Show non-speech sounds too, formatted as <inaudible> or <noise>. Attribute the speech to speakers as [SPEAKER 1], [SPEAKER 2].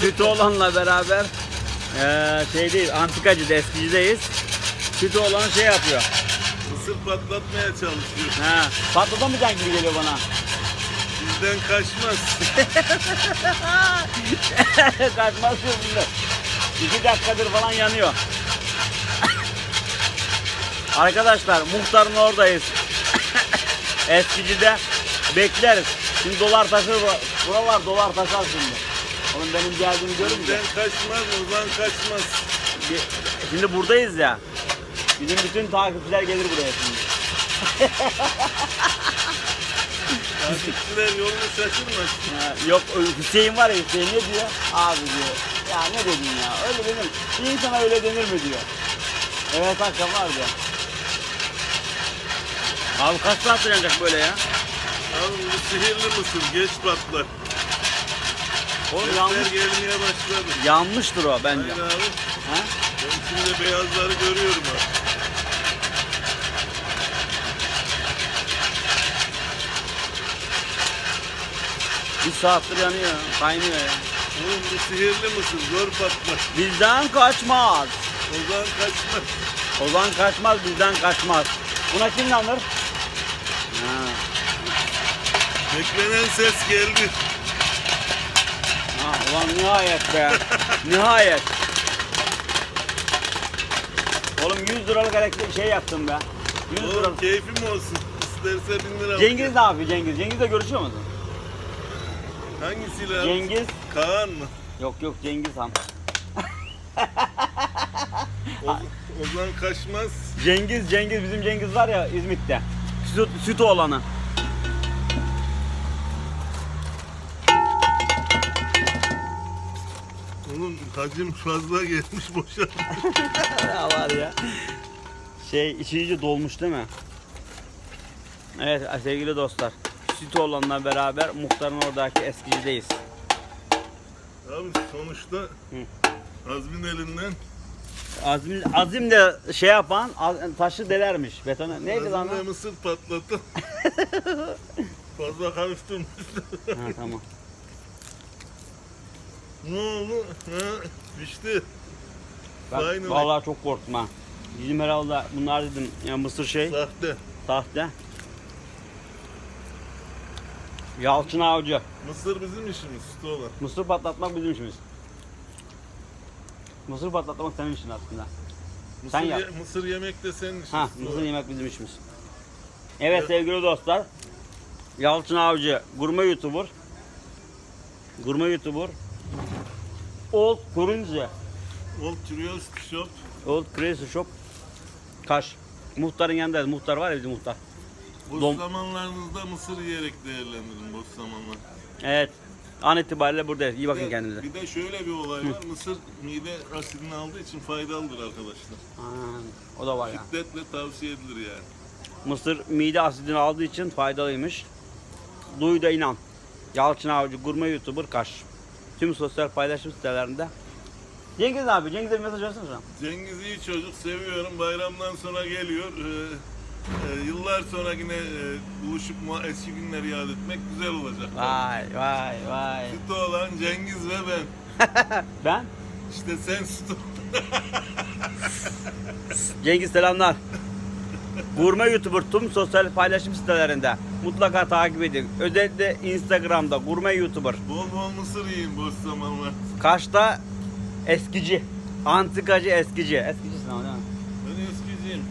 [SPEAKER 1] Sütü olanla beraber eee şeydeyiz, antikacıda, eskicideyiz. Sütü olan şey yapıyor.
[SPEAKER 2] Mısır patlatmaya çalışıyor.
[SPEAKER 1] Ha, patlatamayacak gibi geliyor bana.
[SPEAKER 2] Bizden kaçmaz. <laughs>
[SPEAKER 1] Kaçmaz şimdi. İki dakikadır falan yanıyor. <laughs> Arkadaşlar muhtarın oradayız. <laughs> Eskicide bekleriz. Şimdi dolar taşır bu- buralar dolar taşar şimdi. Onun benim geldiğimi görünce.
[SPEAKER 2] Bizden kaçmaz, Ozan kaçmaz.
[SPEAKER 1] Şimdi buradayız ya. Bizim bütün takipçiler gelir buraya şimdi. <laughs>
[SPEAKER 2] Takipçiler yolunu şaşırmasın.
[SPEAKER 1] Ha, yok Hüseyin var ya Hüseyin ne diyor? Abi diyor. Ya ne dedin ya? Öyle denir. Bir insana öyle denir mi diyor. Evet hakikaten var diyor. Abi kaç saat yanacak böyle ya?
[SPEAKER 2] Abi bu sihirli mısır geç patlar.
[SPEAKER 1] Oğlum yanmış,
[SPEAKER 2] gelmeye başladı.
[SPEAKER 1] yanmıştır o bence.
[SPEAKER 2] Aynen abi.
[SPEAKER 1] Ha?
[SPEAKER 2] Ben içinde beyazları görüyorum abi.
[SPEAKER 1] Bir saattir yanıyor, kaynıyor ya.
[SPEAKER 2] Oğlum bu sihirli mısır zor patlar.
[SPEAKER 1] Bizden kaçmaz.
[SPEAKER 2] Ozan kaçmaz.
[SPEAKER 1] Ozan kaçmaz, bizden kaçmaz. Buna kim inanır? Ha.
[SPEAKER 2] Beklenen ses geldi.
[SPEAKER 1] Ha, ulan nihayet be. nihayet. Oğlum 100 liralık elektrik şey yaptım be. 100
[SPEAKER 2] Oğlum
[SPEAKER 1] liralık.
[SPEAKER 2] keyfim olsun. İsterse bin lira.
[SPEAKER 1] Cengiz ne yapıyor Cengiz? Cengiz'le görüşüyor musun?
[SPEAKER 2] Hangisiyle?
[SPEAKER 1] Cengiz.
[SPEAKER 2] Kaan mı?
[SPEAKER 1] Yok yok Cengiz Han. <laughs>
[SPEAKER 2] Oz- Ozan kaçmaz.
[SPEAKER 1] Cengiz, Cengiz bizim Cengiz var ya İzmit'te. Süt, süt olanı.
[SPEAKER 2] Oğlum hacim fazla gelmiş boşa. <laughs>
[SPEAKER 1] ya var ya. Şey içi iyice dolmuş değil mi? Evet sevgili dostlar. Süt olanla beraber muhtarın oradaki eskicideyiz.
[SPEAKER 2] Abi sonuçta Azmin elinden
[SPEAKER 1] Azim, Azim de şey yapan az- taşı delermiş betona. Neydi lan?
[SPEAKER 2] Azim'le
[SPEAKER 1] o?
[SPEAKER 2] mısır patlattı. <laughs> fazla durmuş.
[SPEAKER 1] Ha tamam.
[SPEAKER 2] Ne oldu? Ha, pişti.
[SPEAKER 1] Ben
[SPEAKER 2] Finally.
[SPEAKER 1] vallahi çok korktum ha. Bizim herhalde bunlar dedim ya mısır şey
[SPEAKER 2] Sahte.
[SPEAKER 1] sahte. Yalçın avcı.
[SPEAKER 2] Mısır bizim işimiz. Sütü olan.
[SPEAKER 1] Mısır patlatmak bizim işimiz. Mısır patlatmak senin işin aslında.
[SPEAKER 2] Mısır,
[SPEAKER 1] Sen yap.
[SPEAKER 2] mısır yemek de senin işin.
[SPEAKER 1] Ha,
[SPEAKER 2] Sütü
[SPEAKER 1] mısır yemek bizim işimiz. Evet
[SPEAKER 2] Evet.
[SPEAKER 1] sevgili dostlar. Yalçın Avcı, gurme YouTuber. Gurme YouTuber. Old Kuruncu.
[SPEAKER 2] Old Curiosity Shop.
[SPEAKER 1] Old Crazy Shop. Kaş. Muhtarın yanındayız. Muhtar var ya bizim muhtar.
[SPEAKER 2] Boş
[SPEAKER 1] Dom-
[SPEAKER 2] zamanlarınızda mısır yiyerek değerlendirin boş zamanlar.
[SPEAKER 1] Evet. An itibariyle buradayız. İyi
[SPEAKER 2] Bir
[SPEAKER 1] bakın
[SPEAKER 2] de-
[SPEAKER 1] kendinize.
[SPEAKER 2] Bir de şöyle bir olay var. Mısır mide asidini aldığı için faydalıdır arkadaşlar.
[SPEAKER 1] Ha, o da var ya.
[SPEAKER 2] Şiddetle tavsiye edilir yani.
[SPEAKER 1] Mısır mide asidini aldığı için faydalıymış. Duy da inan. Yalçın Avcı Gurme YouTuber Kaş. Tüm sosyal paylaşım sitelerinde. Cengiz abi, Cengiz'e bir mesaj versene şuna.
[SPEAKER 2] Cengiz iyi çocuk seviyorum. Bayramdan sonra geliyor. Ee, e, yıllar sonra yine e, buluşup eski günleri yad etmek güzel olacak.
[SPEAKER 1] Vay vay vay.
[SPEAKER 2] Sütü olan Cengiz ve ben. <laughs>
[SPEAKER 1] Ben?
[SPEAKER 2] İşte sen sütü.
[SPEAKER 1] Cengiz selamlar. Gurme YouTuber tüm sosyal paylaşım sitelerinde mutlaka takip edin. Özellikle Instagram'da Gurme YouTuber.
[SPEAKER 2] Bol bol mısır yiyin boş zamanlar.
[SPEAKER 1] Kaş'ta eskici. Antikacı eskici. Eskicisin ama değil mi?
[SPEAKER 2] Ben eskiciyim.